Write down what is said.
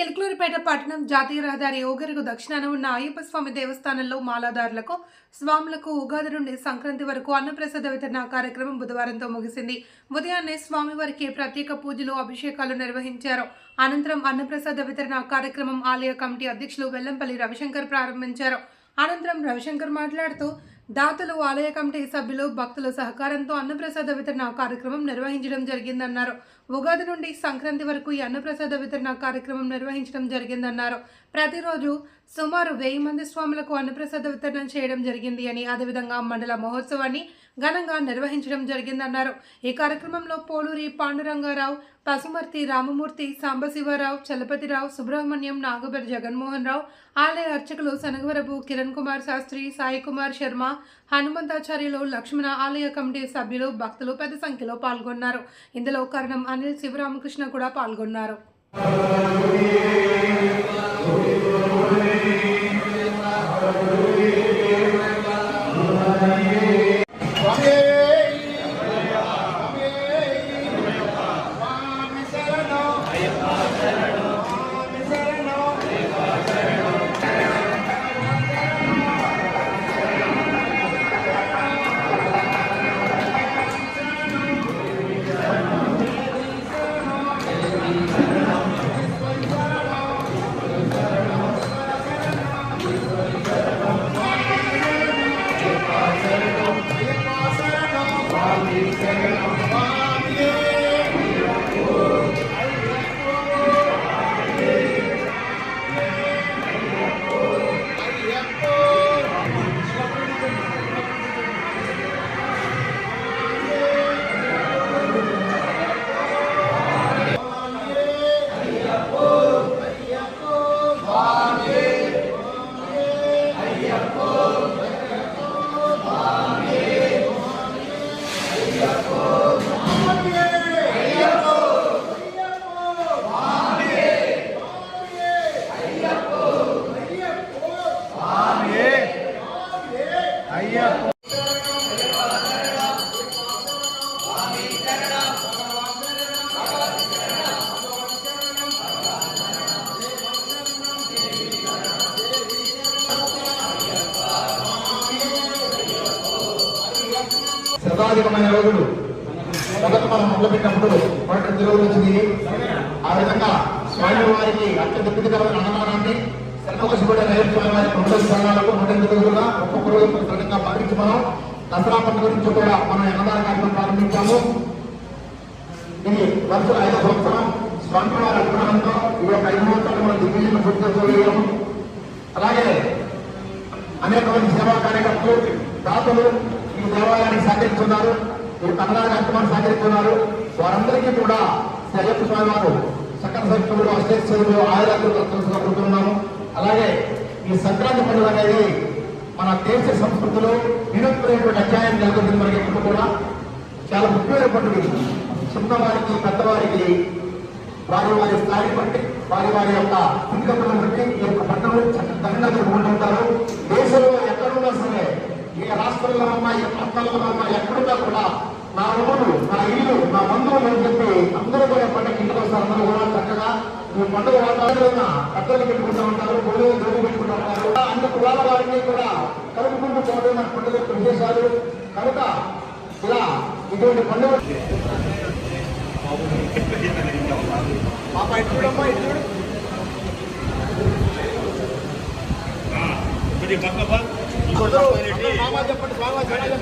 చిలకలూరిపేట పట్టణం జాతీయ రహదారి ఓగరుకు దక్షిణాన ఉన్న అయ్యప్ప స్వామి దేవస్థానంలో మాలాదారులకు స్వాములకు ఉగాది నుండి సంక్రాంతి వరకు అన్నప్రసాద వితరణ కార్యక్రమం బుధవారంతో ముగిసింది. ఉదయాన్నే స్వామివారికి ప్రత్యేక పూజలు అభిషేకాలు నిర్వహించారు. అనంతరం అన్నప్రసాద వితరణ కార్యక్రమం ఆలయ కమిటీ అధ్యక్షులు వెల్లంపల్లి రవిశంకర్ ప్రారంభించారు. అనంతరం రవిశంకర్ మాట్లాడుతూ దాతలు ఆలయ కమిటీ సభ్యులు భక్తుల సహకారంతో అన్నప్రసాద వితరణ కార్యక్రమం నిర్వహించడం జరిగిందన్నారు. ఉగాది నుండి సంక్రాంతి వరకు ఈ అన్నప్రసాద వితరణ కార్యక్రమం నిర్వహించడం జరిగిందన్నారు. ప్రతిరోజు సుమారు వెయ్యి మంది స్వాములకు అన్నప్రసాద వితరణ చేయడం జరిగింది అని అదేవిధంగా మండల మహోత్సవాన్ని ఘనంగా నిర్వహించడం జరిగిందన్నారు. ఈ కార్యక్రమంలో పోలూరి పాండురంగారావు పసుమర్తి రామమూర్తి సాంబశివరావు చలపతిరావు సుబ్రహ్మణ్యం నాగబర్ జగన్మోహన్ రావు ఆలయ అర్చకులు సనగవరపు కిరణ్ కుమార్ శాస్త్రి సాయి కుమార్ శర్మ హనుమంతాచార్యులు లక్ష్మణ ఆలయ కమిటీ సభ్యులు భక్తులు పెద్ద సంఖ్యలో పాల్గొన్నారు. ఇందులో కరణం అనిల్ శివరామకృష్ణ కూడా పాల్గొన్నారు. స్వామి శతాధికమైన రోజులు. మొదట మనం మొదలుపెట్టినప్పుడు మొదటి రోజులు వచ్చింది ఆ విధంగా స్వామి వారికి అత్యంత ప్రీతికరమైన అన్నదానాన్ని సర్వశివుడ నైవేద్యం వారి రెండు స్థానాలకు నూట ఎనిమిది రోజులుగా ఒక్కొక్క రోజు దృఢంగా విధంగా మనం దసరా పండుగ నుంచి కూడా మనం అన్నదాన కార్యక్రమం ప్రారంభించాము. ఇది వరుస ఐదో సంవత్సరం స్వామి వారి అనుగ్రహంతో ఈ యొక్క ఐదు సంవత్సరాలు మనం దిగ్విజయం పూర్తి చేసుకోగలిగాము అలాగే అనేకమంది సేవా కార్యకర్తలు దాతలు దేవాలయానికి సహకరిస్తున్నారు. మీరు కన్నడ అంతమంది సహకరిస్తున్నారు. వారందరికీ కూడా శ్రీ అయ్యప్ప స్వామి వారు సకల సభ్యులు అష్టేష్ ఆయుధాలు కోరుతున్నాము అలాగే ఈ సంక్రాంతి పండుగ అనేది మన దేశ సంస్కృతిలో వినూత్నమైనటువంటి అధ్యాయం నెలకొంది మనకి ఎప్పుడు కూడా. చాలా ముఖ్యమైన పండుగ చిన్నవారికి పెద్దవారికి వారి వారి స్థాయి బట్టి వారి వారి యొక్క ఇంకములను బట్టి ఈ యొక్క పండుగలు చక్కగా ఉన్నా ఏ ప్రాంతాల్లో ఉన్నా ఎక్కడున్నా కూడా నా ఊరు నా ఇల్లు నా బంధువులు అని చెప్పి అందరూ కూడా పండుగ ఇంటికి వస్తారు. అందరూ కూడా చక్కగా ఈ పండుగ వాతావరణం పెద్దలు పెట్టుకుంటూ ఉంటారు గొడవలు గొడవ పెట్టుకుంటూ ఉంటారు. అన్ని కులాల వారిని కూడా కలుపుకుంటూ పోవడం మన పండుగ యొక్క విశేషాలు. కనుక ఇలా ఇటువంటి పండుగ పాప ఇటు చూడమ్మా ఇటు చెప్పండి.